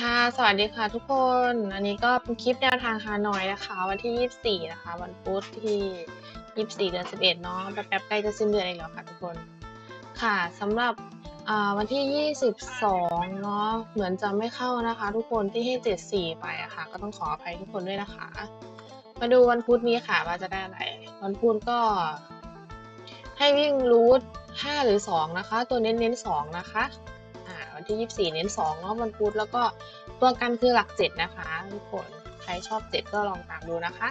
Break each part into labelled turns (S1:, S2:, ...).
S1: ค่ะ สวัสดีค่ะทุกคน อันนี้ก็เป็นคลิปแนวทางฮานอยนะคะ วันที่ 24 นะคะ วันพุธที่ 24 เดือน 11 เนาะแป๊บๆใกล้จะสิ้นเดือนเอีกแล้วค่ะทุกคน ค่ะสำหรับวันที่ 22 เนาะ เหมือนจะไม่เข้านะคะ ทุกคนที่ให้ 74 ไปอะค่ะ ก็ต้องขออภัยทุกคนด้วยนะคะ มาดูวันพุธนี้ค่ะว่าจะได้อะไร วันพุธก็ ให้วิ่งรูท5หรือ 2 นะคะ ตัวเน้นเน้นๆ2นะคะ วันที่ 24 เน้น2เนาะวันพุธแล้วก็ตัวกันคือหลัก 7 นะคะทุกคนใครชอบ 7 ก็ลองตามดูนะคะ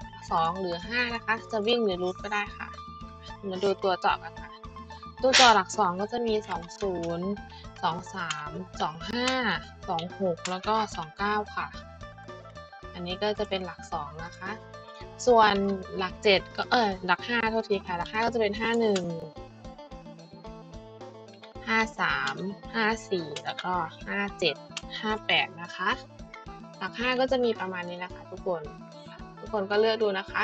S1: 2 หรือ 5 นะคะ จะวิ่งหรือรูทก็ได้ค่ะ มาดูตัวเจาะกันค่ะ ตัวเจาะหลัก 2 ก็จะมี 20 23 25 26 แล้วก็ 29 ค่ะ อันนี้ก็จะเป็นหลัก 2 นะคะ ส่วนหลัก7ก็เออหลัก5โทษทีค่ะหลัก5ก็จะเป็น 51 ห้าสามห้าสี่แล้วก็ห้าเจ็ดห้าแปดนะคะ หลักห้าก็จะมีประมาณนี้นะคะ ทุกคน ทุกคนก็เลือกดูนะคะ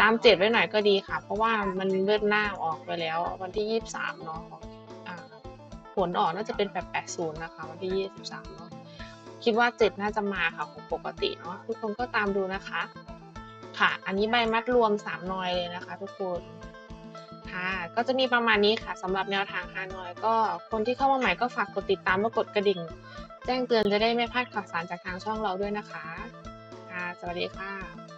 S1: ตามเจ็ดไว้หน่อยก็ดีค่ะ เพราะว่ามันเลื่อนหน้าออกไปแล้ววันที่ยี่สิบสามเนาะของผลออกน่าจะเป็นแปดแปดศูนย์นะคะ วันที่ยี่สิบสามเนาะ คิดว่าเจ็ดน่าจะมาค่ะของปกติเนาะ ทุกคนก็ตามดูนะคะ ค่ะ อันนี้ใบมัดรวมสามนอยเลยนะคะ ทุกคน ค่ะ ก็จะมีประมาณนี้ค่ะสำหรับแนวทางฮานอย ก็คนที่เข้ามาใหม่ก็ฝากกดติดตามและกดกระดิ่ง แจ้งเตือนจะได้ไม่พลาดข่าวสารจากทางช่องเราด้วยนะคะค่ะสวัสดีค่ะ